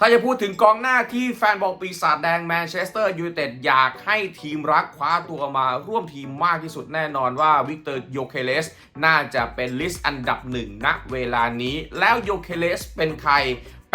ถ้าจะพูดถึงกองหน้าที่แฟนบอลปีศาจแดงแมนเชสเตอร์ยูไนเต็ดอยากให้ทีมรักคว้าตัวมาร่วมทีมมากที่สุดแน่นอนว่าวิกเตอร์โยเคเลสน่าจะเป็นลิสต์อันดับหนึ่งณเวลานี้ แล้วโยเคเลสเป็นใคร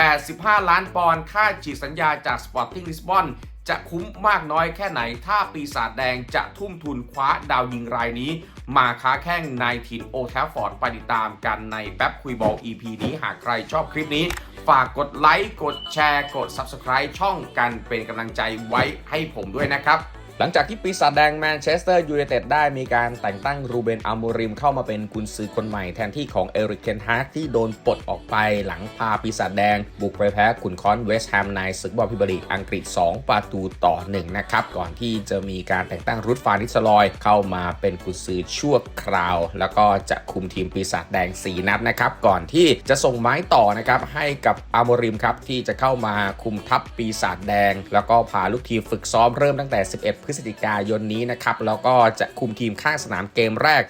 85 ล้านปอนด์ค่าฉีกสัญญาจากสปอร์ติ้งลิสบอนจะคุ้มมากน้อยแค่ไหน ถ้าปีศาจแดงจะทุ่มทุนคว้าดาวยิงรายนี้ มาค้าแข้งในถิ่นโอแทฟฟอร์ดไปติดตามกันในแป๊บคุยบอล EP นี้หากใครชอบคลิปนี้ ฝากกดไลค์ กดแชร์ กด Subscribe ช่องกันเป็นกำลังใจไว้ให้ผมด้วยนะครับ หลังจากที่ปีศาจแดงแมนเชสเตอร์ยูไนเต็ดได้มีการแต่งตั้งรูเบนอัลโมริมเข้ามาเป็นกุนซือคนใหม่แทนที่ของเอริกเคนฮาร์ที่โดนปลดออกไปหลังพาปีศาจแดง บุกไปแพ้ขุนค้อนเวสต์แฮมในศึกบอลพิบลีกอังกฤษ 2 ประตูต่อ 1 นะครับ ก่อนที่จะมีการแต่งตั้งรุดฟานิสลอย เข้ามาเป็นกุนซือชั่วคราว แล้วก็จะคุมทีมปีศาจแดง 4 นัดนะครับก่อนที่จะส่งไม้ต่อนะครับให้กับอัลโมริมครับที่จะเข้ามาคุมทัพปีศาจแดง แล้วก็พาลูกทีมฝึกซ้อมเริ่มตั้งแต่ 11พฤฤศจิกายนนี้นะครับ แล้วก็จะคุมทีมข้างสนามเกมแรก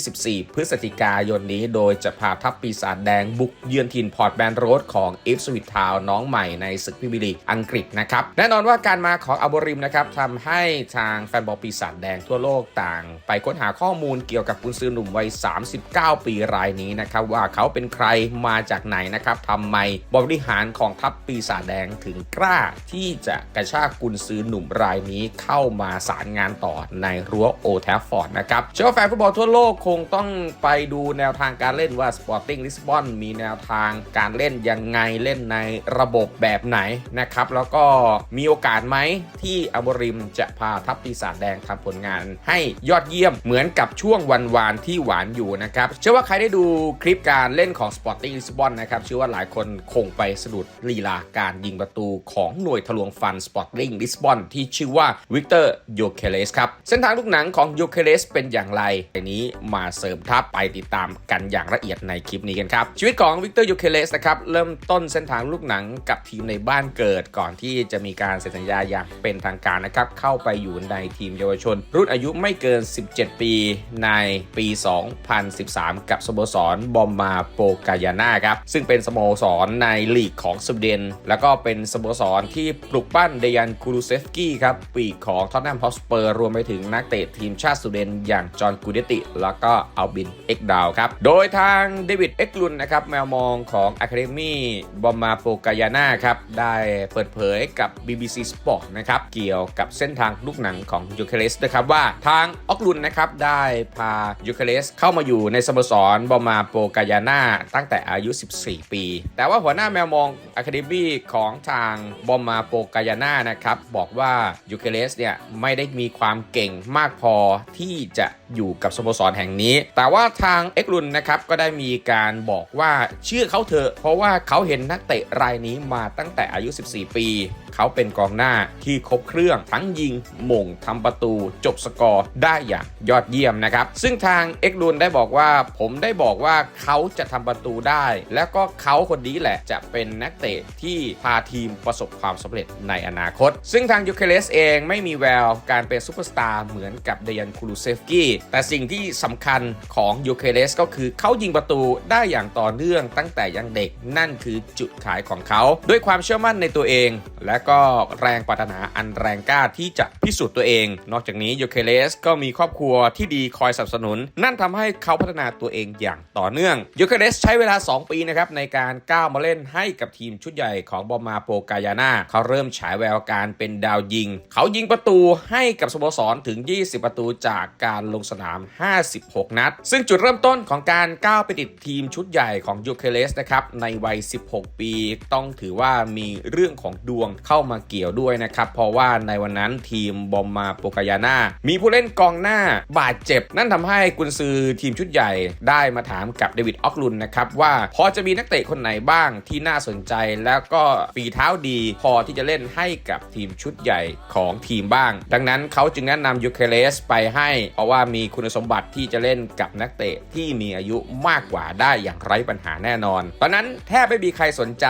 24 พฤศจิกายนนี้ โดยจะพาทัพปีศาจแดงบุกเยือนถิ่นพอร์ตแบนโรดของอิฟสวิตทาวน้องใหม่ในศึกพรีเมียร์ลีอังกฤษนะครับ แน่นอนว่าการมาของอัลบริมนะครับทำให้ทางแฟนบอลปีศาจแดงทั่วโลกต่าง ไปค้นหาข้อมูลเกี่ยวกับกุนซือหนุ่มวัย 39 ปีรายนี้นะครับว่าเขาเป็นใครมาจากไหนนะครับทำไมบริหารของทัพปีศาจแดงถึงกล้าที่จะกระชากกุนซือหนุ่มรายนี้เข้ามาาสารงานต่อในรั้วโอแทฟฟอร์ดนะครับเชื่อว่าแฟนฟุตบอลทั่วโลกคงต้องไปดูแนวทางการเล่นว่า Sporting Lisbon มีแนวทางการเล่นยังไงเล่นในระบบแบบไหนนะครับแล้วก็มีโอกาสไหมที่อับริมจะพาทัพปีศาจแดงทำผลงานให้ยอดเยี่ยมเหมือนกับช่วงวันวานที่หวานอยู่นะครับเชื่อว่าใครได้ดูคลิปการเล่นของ Sporting Lisbon นนะครับเชื่อว่าหลายคนคงไปสะดุดลีลาการยิงประตูของหน่วยทะลวงฟัน Sporting Lisbon ที่ชื่อว่าวิกเตอร์โยเคเลสครับ เส้นทางลูกหนังของโยเคเลสเป็นอย่างไรในนี้มาเสริมทัพไปติดตามกันอย่างละเอียดในคลิปนี้กันครับ ชีวิตของวิกเตอร์โยเคเลสนะครับ เริ่มต้นเส้นทางลูกหนังกับทีมในบ้านเกิดก่อนที่จะมีการเซ็นสัญญาอย่างเป็นทางการนะครับ เข้าไปอยู่ในทีมเยาวชน รุ่นอายุไม่เกิน 17 ปีในปี 2013 กับสโมสรบอมมาโปกายาน่าครับซึ่งเป็นสโมสรในลีกของสวีเดน แล้วก็เป็นสโมสรที่ปลุกปั้นเดยันคูรูเซฟกี้ครับปีกของท็อตแนมฮอสเปอร์รวมไปถึงนักเตะทีมชาติสวีเดนอย่างจอห์นกูเดติ แล้วก็อัลบินเอ็กดาวครับ โดยทางเดวิดเอ็กลุนนะครับแมวมองของ Academy บอมมาโปกายาน่าครับได้เปิดเผยกับ BBC Sport นะครับเกี่ยวกับเส้นทางลูกหนังของยูเคเลสนะครับว่าทางออกลุนนะครับได้พายูเคเลสเข้ามาอยู่ในสโมสรบอมมาโปกายาน่าตั้งแต่อายุ 14 ปี แต่ว่าหัวหน้าแมวมอง Academy ของทางบอมมาโปกายาน่านะครับบอกว่ายูเคเลสเนี่ยไม่ได้มีความเก่งมากพอที่จะอยู่กับสโมสรแห่งนี้ แต่ว่าทางเอ็กลุนนะครับก็ได้มีการบอกว่าเชื่อเขาเถอะ เพราะว่าเขาเห็นนักเตะรายนี้มาตั้งแต่อายุ 14 ปี เขาเป็นกองหน้าที่ครบเครื่องทั้งยิงหม่งทำประตู จบสกอร์ได้อย่างยอดเยี่ยมนะครับ ซึ่งทางเอ็กลุนได้บอกว่า ผมได้บอกว่าเขาจะทำประตูได้ แล้วก็เขาคนนี้แหละจะเป็นนักเตะที่พาทีมประสบความสำเร็จในอนาคต ซึ่งทางยูเคเลสเองไม่มีแววการเป็นซูเปอร์สตาร์เหมือนกับเดยันคูลูเซฟกี้แต่สิ่งที่สำคัญของยูเคเลสก็คือเขายิงประตูได้อย่างต่อเนื่องตั้งแต่ยังเด็กนั่นคือจุดขายของเขา ด้วยความเชื่อมั่นในตัวเองและก็แรงปรารถนาอันแรงกล้าที่จะพิสูจน์ตัวเอง นอกจากนี้ยูเคเลสก็มีครอบครัวที่ดีคอยสนับสนุน นั่นทำให้เขาพัฒนาตัวเองอย่างต่อเนื่องยูเคเลสใช้เวลา 2 ปีนะครับในการก้าวมาเล่นให้กับทีมชุดใหญ่ของบอมมาโปกายาน่าเขาเริ่มฉายแววการเป็นดาวยิง เขายิงประตูให้กับสโมสรถึง 20 ประตูจากการลงสนาม 56 นัด ซึ่งจุดเริ่มต้นของการก้าวไปติดทีมชุดใหญ่ของยูเคเลสนะครับในวัย 16 ปี ต้องถือว่ามีเรื่องของดวงเข้ามาเกี่ยวด้วยนะครับ เพราะว่าในวันนั้นทีมบอมมาโปกายาน่ามีผู้เล่นกองหน้าบาดเจ็บ นั่นทำให้กุนซือทีมชุดใหญ่ได้มาถามกับเดวิดออกลุนนะครับว่าพอจะมีนักเตะคนไหนบ้างที่น่าสนใจแล้วก็ฝีเท้าดีพอที่จะเล่นให้กับทีมชุดใหญ่ของทีมบ้าง ดังนั้นเขาจึงแนะนำยูเคเลสไปให้ เพราะว่ามีคุณสมบัติที่จะเล่นกับนักเตะที่มีอายุมากกว่าได้อย่างไร้ปัญหาแน่นอน ตอนนั้นแทบไม่มีใครสนใจ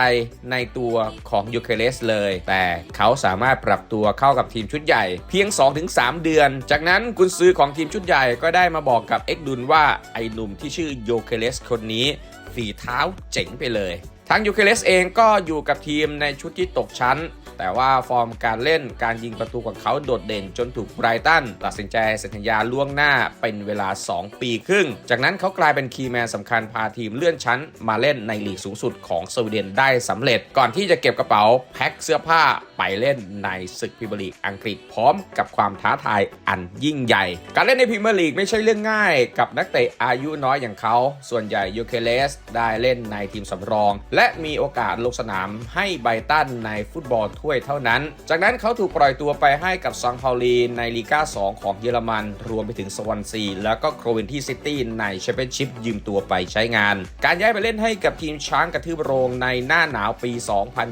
ในตัวของยูเคเลสเลย แต่เขาสามารถปรับตัวเข้ากับทีมชุดใหญ่ เพียง 2-3 เดือน จากนั้นกุนซือของทีมชุดใหญ่ก็ได้มาบอกกับเอ็กดุนว่าไอ้หนุ่มที่ชื่อโยเคเลสคนนี้ฝีเท้าเจ๋งไปเลย ทางยูเคเลสเองก็อยู่กับทีมในชุดที่ตกชั้น แต่ว่าฟอร์มการเล่นการยิงประตูของเขาโดดเด่นจนถูกไบรตันตัดสินใจเซ็นสัญญาล่วงหน้าเป็นเวลา 2 ปีครึ่ง จากนั้นเขากลายเป็นคีย์แมนสำคัญพาทีมเลื่อนชั้น มาเล่นในลีกสูงสุดของสวีเดนได้สำเร็จ ก่อนที่จะเก็บกระเป๋าแพ็คเสื้อผ้าไปเล่นในศึกพรีเมียร์ลีกอังกฤษพร้อมกับความท้าทายอันยิ่งใหญ่ การเล่นในพรีเมียร์ลีกไม่ใช่เรื่องง่าย กับนักเตะอายุน้อยอย่างเขา ส่วนใหญ่ยูเคเลสได้เล่นในทีมสำรอง และมีโอกาสลงสนามให้ไบรตันในฟุตบอลถ้วยเท่านั้น จากนั้นเขาถูกปล่อยตัวไปให้กับซังพาลีในลีกา2 ของเยอรมัน รวมไปถึงสวอนซี แล้วก็โครเวนที่ซิตี้ในแชมเปี้ยนชิพยืมตัวไปใช้งาน การย้ายไปเล่นให้กับทีมช้างกระทืบโรงในหน้าหนาวปี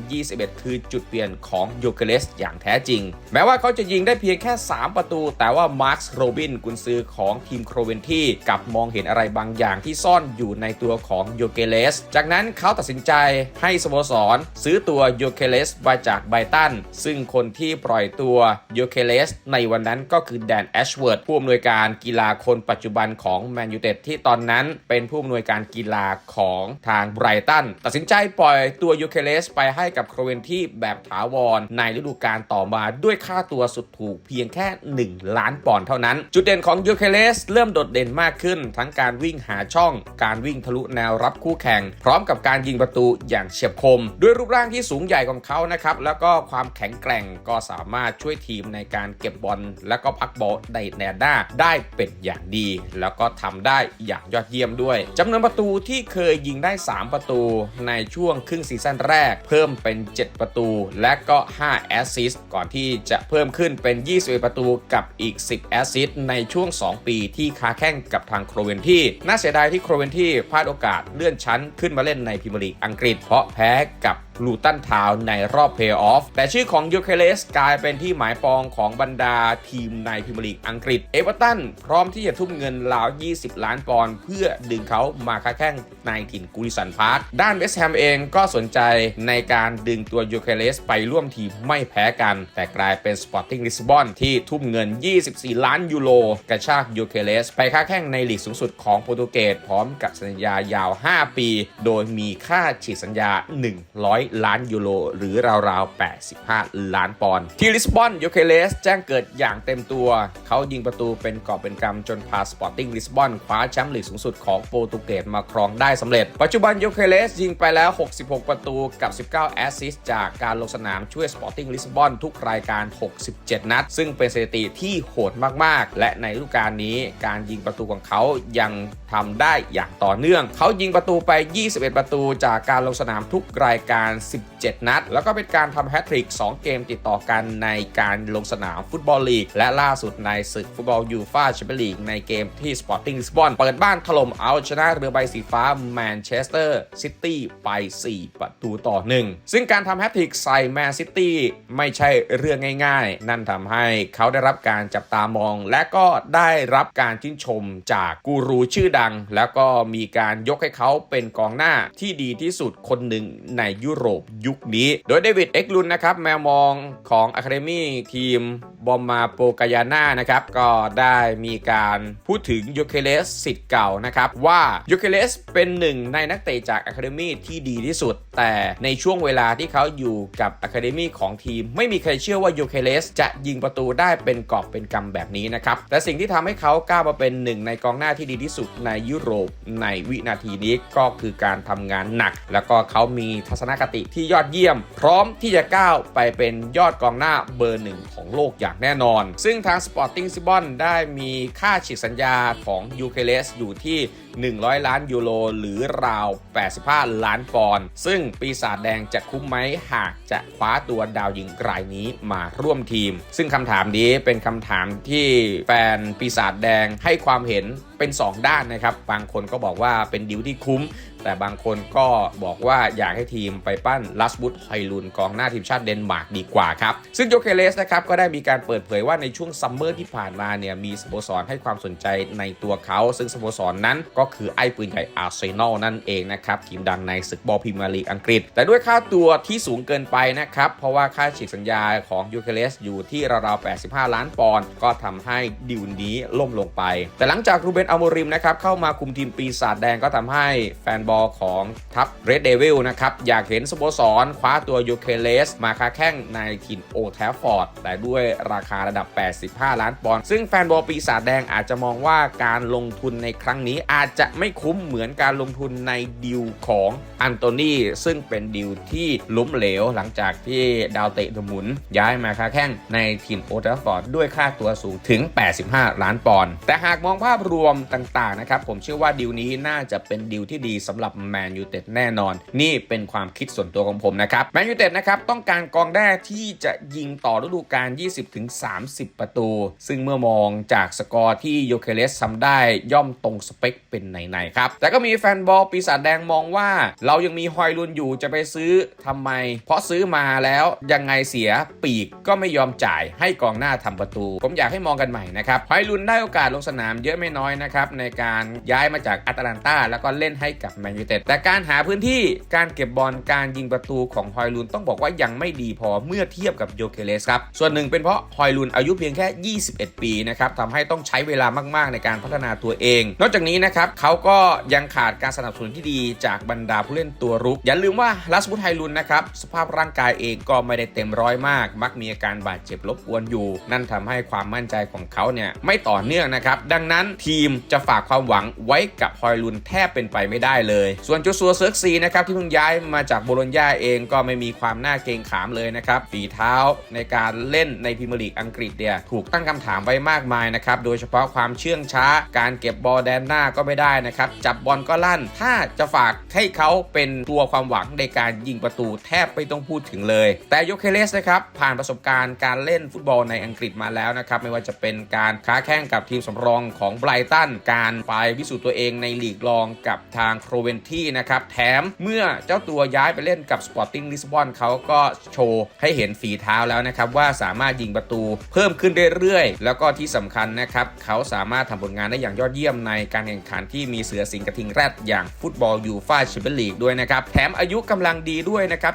2021 คือจุดเปลี่ยนของยูเคเลสอย่างแท้จริง แม้ว่าเขาจะยิงได้เพียงแค่ 3 ประตู แต่ว่ามาร์คโรบินกุนซือของทีมโครเวนที่กับมองเห็นอะไรบางอย่างที่ซ่อนอยู่ในตัวของยูเคเลส จากนั้นเขาตัดสินใจให้สโมสร ซื้อตัวยูเคเลสมาจากไบตัน ซึ่งคนที่ปล่อยตัวยูเคเลสในวันนั้นก็คือแดนแอชเวิร์ดผู้อำนวยการกีฬาคนปัจจุบันของแมนยูเต็ดที่ตอนนั้นเป็นผู้อำนวยการกีฬาของทางไบรตัน ตัดสินใจปล่อยตัวยูเคเลสไปให้กับโครเวนที่แบบถาวรในฤดูกาลต่อมาด้วยค่าตัวสุดถูกเพียงแค่ 1 ล้านปอนด์เท่านั้น จุดเด่นของยูเคเลสเริ่มโดดเด่นมากขึ้น ทั้งการวิ่งหาช่อง การวิ่งทะลุแนวรับคู่แข่ง พร้อมกับการยิงประตูอย่างเฉียบคม ด้วยรูปร่างที่สูงใหญ่ของเขานะครับ แล้วก็ความแข็งแกร่งก็สามารถช่วยทีมในการเก็บบอลและก็พักบอลในแนวหน้าได้เป็นอย่างดี แล้วก็ทำได้อย่างยอดเยี่ยมด้วยจำนวนประตูที่เคยยิงได้ 3 ประตูในช่วงครึ่งซีซั่นแรก เพิ่มเป็น 7 ประตู และก็ 5 แอสซิสต์ก่อนที่จะเพิ่มขึ้นเป็น 21 ประตูกับอีก 10 แอสซิสต์ในช่วง 2 ปีที่ค้าแข่งกับทางโครเวนที่น่าเสียดายที่โครเวนที่พลาดโอกาสเลื่อนชั้นขึ้นมาเล่นในพรีเมียร์ลีกอังกฤษเพราะแพ้กับลูตันทาวในรอบเพย์ออฟ แต่ชื่อของยูเคเลสกลายเป็นที่หมายปองของบรรดาทีมในพรีเมียร์ลีกอังกฤษ เอเวอร์ตันพร้อมที่จะทุ่มเงินราว 20 ล้านปอนด์เพื่อดึงเขามาค้าแข่งในถิ่นกูริสันพาร์ค ด้านเวสต์แฮมเองก็สนใจในการดึงตัวยูเคเลสไปร่วมทีมไม่แพ้กัน แต่กลายเป็นสปอร์ติ้งลิสบอนที่ทุ่มเงิน 24 ล้านยูโรกระชากยูเคเลสไปค้าแข่งในลีกสูงสุดของโปรตุเกสพร้อมกับสัญญายาว 5 ปี โดยมีค่าฉีดสัญญา 100ล้านยูโรหรือราวๆ 85 ล้านปอนด์ที่ลิสบอนยูเคเลสแจ้งเกิดอย่างเต็มตัว เขายิงประตูเป็นกอบเป็นกำจนพาสปอร์ติ้งลิสบอนคว้าแชมป์ลีกสูงสุดของโปรตุเกสมาครองได้สำเร็จ ปัจจุบันยูเคเลสยิงไปแล้ว 66 ประตูกับ 19 แอสซิสต์จากการลงสนามช่วยสปอร์ติ้งลิสบอนทุกรายการ 67 นัด ซึ่งเป็นสถิติที่โหดมากๆ และในฤดูกาลนี้การยิงประตูของเขายังทำได้อย่างต่อเนื่อง เขายิงประตูไป 21 ประตูจากการลงสนามทุกรายการ17 นัด แล้วก็เป็นการทำแฮตทริก 2 เกมติดต่อกันในการลงสนามฟุตบอลลีก และล่าสุดในศึกฟุตบอลยูฟ่าแชมเปี้ยนลีกในเกมที่สปอร์ติ้งลิสบอนเปิดบ้านถล่มเอาชนะเรือใบสีฟ้าแมนเชสเตอร์ซิตี้ไป 4 ประตูต่อ 1 ซึ่งการทำแฮตทริกใส่แมนซิตี้ไม่ใช่เรื่องง่ายๆ นั่นทำให้เขาได้รับการจับตามอง และก็ได้รับการชื่นชมจากกูรูชื่อดัง แล้วก็มีการยกให้เขาเป็นกองหน้าที่ดีที่สุดคนหนึ่งในยุโรปยุคนี้ โดยเดวิดเอ็กลุนนะครับแมวมองของอะคาเดมี่ทีมบอมมาโปกายาน่านะครับก็ได้มีการพูดถึงยูเคเลสสิทธิ์เก่านะครับว่ายูเคเลสเป็นหนึ่งในนักเตะจากอะคาเดมี่ที่ดีที่สุด แต่ในช่วงเวลาที่เขาอยู่กับอะคาเดมี่ของทีม ไม่มีใครเชื่อว่ายูเคเลสจะยิงประตูได้เป็นกอบเป็นกำแบบนี้นะครับแต่สิ่งที่ทำให้เขาก้าวมาเป็นหนึ่งในกองหน้าที่ดีที่สุดในยุโรปในวินาทีนี้ก็คือการทำงานหนัก แล้วก็เขามีทัศนคติที่ยอดเยี่ยม พร้อมที่จะก้าวไปเป็นยอดกองหน้าเบอร์หนึ่งของโลกอย่างแน่นอน ซึ่งทาง Sporting s i b o n ได้มีค่าฉีกสัญญาของยูเคเลสอยู่ที่ 100 ล้านยูโรหรือราว 85 ล้านปอนด์ซึ่งปีศาจแดงจะคุ้มไหมหากจะคว้าตัวดาวยิงรายนี้มาร่วมทีม ซึ่งคำถามนี้เป็นคำถามที่แฟนปีศาจแดงให้ความเห็นเป็น 2 ด้านนะครับ บางคนก็บอกว่าเป็นดิวที่คุ้ม แต่บางคนก็บอกว่าอยากให้ทีมไปปั้นลัสบุตไฮลุนกองหน้าทีมชาติเดนมาร์กดีกว่าครับ ซึ่งโยเคเลสนะครับก็ได้มีการเปิดเผยว่าในช่วงซัมเมอร์ที่ผ่านมาเนี่ยมีสโมสรให้ความสนใจในตัวเขา ซึ่งสโมสรนนั้นก็ก็คือไอ้ปืนใหญ่อาร์เซนอลนั่นเองนะครับ ทีมดังในศึกบอลพรีเมียร์ลีกอังกฤษ แต่ด้วยค่าตัวที่สูงเกินไปนะครับ เพราะว่าค่าฉีกสัญญาของยูเคเลสอยู่ที่ราวๆ 85 ล้านปอนด์ก็ทำให้ดิวนี้ล่มลงไป แต่หลังจากรูเบนอัลโมริมนะครับเข้ามาคุมทีมปีศาจแดงก็ทำให้แฟนบอลของทัพเรดเดวิลนะครับอยากเห็นสโมสรคว้าตัวยูเคเลสมาค้าแข่งในถิ่นโอแทฟฟอร์ดแต่ด้วยราคาระดับ 85 ล้านปอนด์ซึ่งแฟนบอลปีศาจแดงอาจจะมองว่าการลงทุนในครั้งนี้อาจจะไม่คุ้มเหมือนการลงทุนในดิวของอันโตนีซึ่งเป็นดิวที่ล้มเหลวหลังจากที่ดาวเตะหมุน ย้ายมาค้าแข่งในถิ่นโอแทฟฟอร์ดด้วยค่าตัวสูงถึง 85 ล้านปอนด์แต่หากมองภาพรวมต่างๆนะครับผมเชื่อว่าดิวนี้น่าจะเป็นดิวที่ดีสำหรับแมนยูเต็ดแน่นอน นี่เป็นความคิดส่วนตัวของผมนะครับแมนยูเต็ดนะครับต้องการกองแรกที่จะยิงต่อฤดูกาล 20-30 ประตู ซึ่งเมื่อมองจากสกอร์ที่โยเคเลสทำได้ย่อมตรงสเปคเป็นไหนๆครับ แต่ก็มีแฟนบอลปีศาจแดงมองว่า เรายังมีฮอยลุนอยู่จะไปซื้อทำไม เพราะซื้อมาแล้วยังไงเสียปีกก็ไม่ยอมจ่ายให้กองหน้าทำประตู ผมอยากให้มองกันใหม่นะครับฮอยลุนได้โอกาสลงสนามเยอะไม่น้อยนะครับในการย้ายมาจากแอตแลนตาแล้วก็เล่นให้กับแมนยูเต็ดแต่การหาพื้นที่การเก็บบอลการยิงประตูของฮอยลุนต้องบอกว่ายังไม่ดีพอเมื่อเทียบกับโยเคเลสครับส่วนหนึ่งเป็นเพราะฮอยลุนอายุเพียงแค่ 21 ปีนะครับทำให้ต้องใช้เวลามากๆในการพัฒนาตัวเอง นอกจากนี้นะครับเขาก็ยังขาดการสนับสนุนที่ดีจากบรรดาผู้เล่นตัวรุก อย่าลืมว่าลัสมุทไฮลุนนะครับสภาพร่างกายเองก็ไม่ได้เต็มร้อยมาก มักมีอาการบาดเจ็บรบกวนอยู่ นั่นทำให้ความมั่นใจของเขาเนี่ยไม่ต่อเนื่องนะครับ ดังนั้นทีมจะฝากความหวังไว้กับฮอยลุนแทบเป็นไปไม่ได้เลย ส่วนโจซัวเซิร์กซีนะครับที่เพิ่งย้ายมาจากโบโลญญาเองก็ไม่มีความน่าเกรงขามเลยนะครับฝีเท้าในการเล่นในพรีเมียร์ลีกอังกฤษเนี่ยถูกตั้งคำถามไว้มากมายนะครับโดยเฉพาะความเชื่องช้า การเก็บบอลแดนหน้าก็ไม่ได้นะครับ จับบอลก็ลั่น ถ้าจะฝากให้เขาเป็นตัวความหวังในการยิงประตูแทบไม่ต้องพูดถึงเลย แต่โยเคเลสนะครับ ผ่านประสบการณ์การเล่นฟุตบอลในอังกฤษมาแล้วนะครับ ไม่ว่าจะเป็นการค้าแข่งกับทีมสำรองของไบรตัน การไปพิสูจน์ตัวเองในลีกรองกับทางโครเวนที่นะครับ แถมเมื่อเจ้าตัวย้ายไปเล่นกับสปอร์ติ้งลิสบอนเขาก็โชว์ให้เห็นฝีเท้าแล้วนะครับว่าสามารถยิงประตูเพิ่มขึ้นเรื่อยๆ แล้วก็ที่สำคัญนะครับเขาสามารถทำผลงานได้อย่างยอดเยี่ยมในการแข่งขันที่มีเสือสิงห์กระทิงแรดอย่างฟุตบอลยูฟ่าแชมเปี้ยนลีกด้วยนะครับ แถมอายุกำลังดีด้วยนะครับ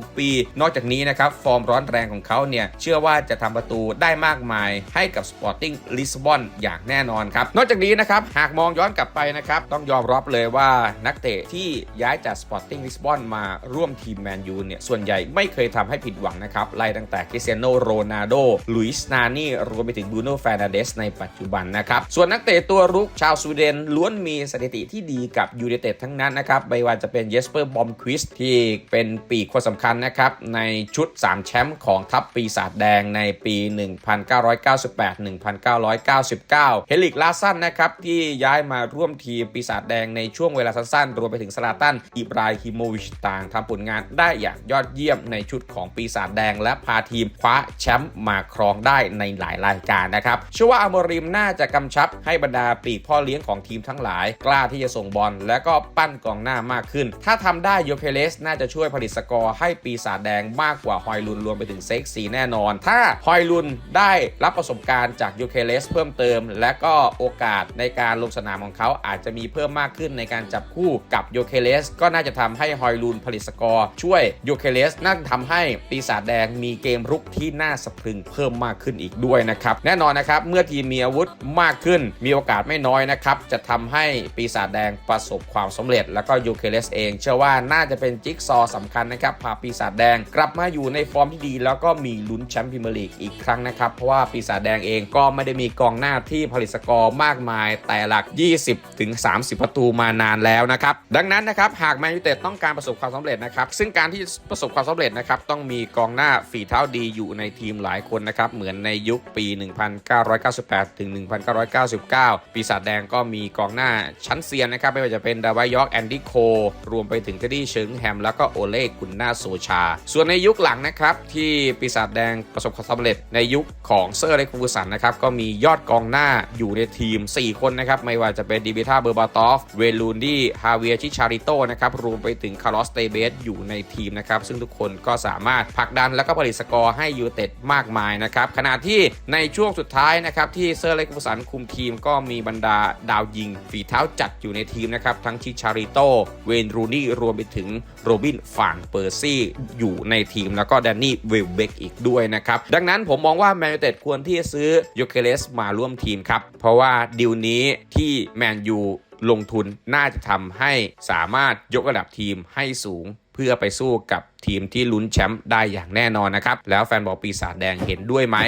26 ปี นอกจากนี้นะครับ ฟอร์มร้อนแรงของเขาเนี่ย เชื่อว่าจะทำประตูได้มากมายให้กับสปอร์ติ้งลิสบอนอย่างแน่นอนครับ นอกจากนี้นะครับ หากมองย้อนกลับไปนะครับ ต้องยอมรับเลยว่านักเตะที่ย้ายจากสปอร์ติ้งลิสบอนมาร่วมทีมแมนยูเนี่ย ส่วนใหญ่ไม่เคยทำให้ผิดหวังนะครับ ไล่ตั้งแต่คริสเตียโนโรนัลโดลุยส์นานี่รวมไปถึงบูโน่แฟร์นันเดสในปัจจุบันนะครับ ส่วนนักเตะตัวรุกชาวสวีเดนล้วนมีสถิติที่ดีกับยูไนเต็ดทั้งนั้นนะครับไม่ว่าจะเป็นเยสเปอร์บอมควิสที่เป็นปีกคนสำคัญนะครับในชุด 3 แชมป์ของทัพปีศาจแดงในปี 1998-1999 เฮลิกลาสันนะครับที่ย้ายมาร่วมทีมปีศาจแดงในช่วงเวลาสั้นๆ รวมไปถึงสลาตัน อิบราฮิโมวิชต่างทำผลงานได้อย่างยอดเยี่ยมในชุดของปีศาจแดง และพาทีมคว้าแชมป์มาครองได้ในหลายรายการนะครับเชื่อว่าอมริมน่าจะกำชับให้บรรดาปีกพ่อเลี้ยงของทีมทั้งหลาย กล้าที่จะส่งบอลและก็ปั้นกองหน้ามากขึ้น ถ้าทำได้โยเคเลสน่าจะช่วยผลิตสกอร์ให้ปีศาจแดงมากกว่าฮอยลุนรวมไปถึงเซ็กซีแน่นอน ถ้าฮอยลุนได้รับประสบการณ์จากโยเคเลสเพิ่มเติม และก็โอกาสในการลงสนามของเขาอาจจะมีเพิ่มมากขึ้นในการจับคู่กับโยเคเลสก็น่าจะทำให้ฮอยลุนผลิตสกอร์ช่วยโยเคเลสนั่นทำให้ปีศาจแดงมีเกมรุกที่น่าสะพรึงเพิ่มมากขึ้นอีกด้วยนะครับแน่นอนนะครับเมื่อทีมมีอาวุธมากขึ้นมีโอกาสไม่น้อยนะครับจะทำให้ปีศาจแดงประสบความสำเร็จ แล้วก็ยูเคเลสเอง เชื่อว่าน่าจะเป็นจิ๊กซอว์สำคัญนะครับพาปีศาจแดงกลับมาอยู่ในฟอร์มที่ดี แล้วก็มีลุ้นแชมป์พรีเมียร์ลีกอีกครั้งนะครับเพราะว่าปีศาจแดงเองก็ไม่ได้มีกองหน้าที่ผลิตสกอร์มากมาย แต่หลัก 20ถึง30 ประตูมานานแล้วนะครับดังนั้นนะครับหากแมนยูเต็ดต้องการประสบความสำเร็จนะครับซึ่งการที่ประสบความสำเร็จนะครับต้องมีกองหน้าฝีเท้าดีอยู่ในทีมหลายคนนะครับเหมือนในยุคปี 1998ถึง1999 ปีศาจแดงก็มีกองหน้าชั้นเซียนนะครับ ไม่ว่าจะเป็นดาวายอกแอนดี้โค รวมไปถึงเทดดี้เชิงแฮม แล้วก็โอเล่กุนนาโซชา ส่วนในยุคหลังนะครับ ที่ปีศาจแดงประสบความสำเร็จในยุคของเซอร์เล็กฟูสันนะครับ ก็มียอดกองหน้าอยู่ในทีม 4 คนนะครับ ไม่ว่าจะเป็นดิบิท่าเบอร์บาตอฟ เวลูนดี้ฮาเวียชิชาริโตนะครับ รวมไปถึงคาร์ลอสเตเบสอยู่ในทีมนะครับ ซึ่งทุกคนก็สามารถผลักดันแล้วก็ผลิตสกอร์ให้ยูเต็ดมากมายนะครับ ขณะที่ในช่วงสุดท้ายนะครับที่เซอร์เล็กฟูสันคุมทีมก็มีบรรดาดาวยิงฝีเท้าจัดอยู่ในทีมนะครับ ทั้งชิชาริโต เวนรูนี่ รวมไปถึงโรบินฟานเปอร์ซี่ อยู่ในทีมแล้วก็แดนนี่เวลเบกอีกด้วยนะครับ ดังนั้นผมมองว่าแมนยูเต็ดควรที่จะซื้อโยเคเลสมาร่วมทีมครับ เพราะว่าดีลนี้ที่แมนยูลงทุนน่าจะทำให้สามารถยกระดับทีมให้สูง พื่อไปสู้กับทีมที่ลุ้นแชมป์ได้อย่างแน่นอนนะครับ แล้วแฟนบอลปีศาจแดงเห็นด้วยไหม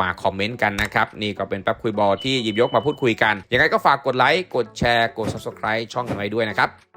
มาคอมเมนต์กันนะครับ นี่ก็เป็นแป๊บคุยบอลที่หยิบยกมาพูดคุยกัน ยังไงก็ฝากกดไลค์ กดแชร์ กด subscribe ช่องกันไว้ด้วยนะครับ